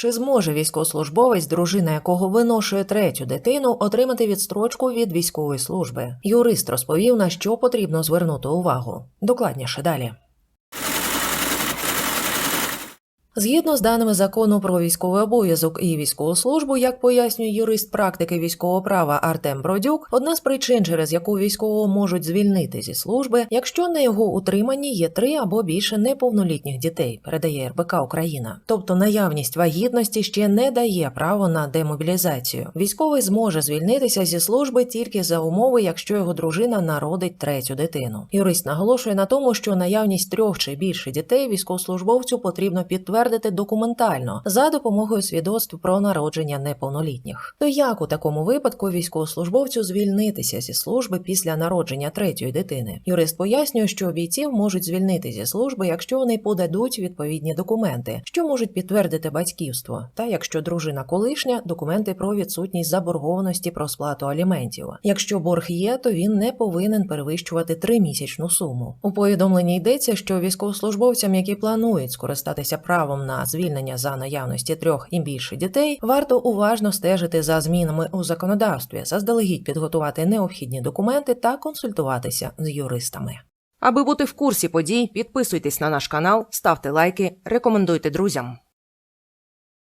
Чи зможе військовослужбовець, дружина якого виношує третю дитину, отримати відстрочку від військової служби? Юрист розповів, на що потрібно звернути увагу. Докладніше далі. Згідно з даними закону про військовий обов'язок і військову службу, як пояснює юрист практики військового права Артем Бродюк, одна з причин, через яку військового можуть звільнити зі служби, якщо на його утриманні є три або більше неповнолітніх дітей, передає РБК Україна. Тобто наявність вагітності ще не дає право на демобілізацію. Військовий зможе звільнитися зі служби тільки за умови, якщо його дружина народить третю дитину. Юрист наголошує на тому, що наявність трьох чи більше дітей військовослужбовцю потрібно підтвердити документально за допомогою свідоцтв про народження неповнолітніх. То як у такому випадку військовослужбовцю звільнитися зі служби після народження третьої дитини? Юрист пояснює, що бійців можуть звільнити зі служби, якщо вони подадуть відповідні документи, що можуть підтвердити батьківство, та якщо дружина колишня документи про відсутність заборгованості про сплату аліментів. Якщо борг є, то він не повинен перевищувати тримісячну суму. У повідомленні йдеться, що військовослужбовцям, які планують скористатися правом на звільнення за наявності трьох і більше дітей, варто уважно стежити за змінами у законодавстві, заздалегідь підготувати необхідні документи та консультуватися з юристами. Аби бути в курсі подій, підписуйтесь на наш канал, ставте лайки, рекомендуйте друзям.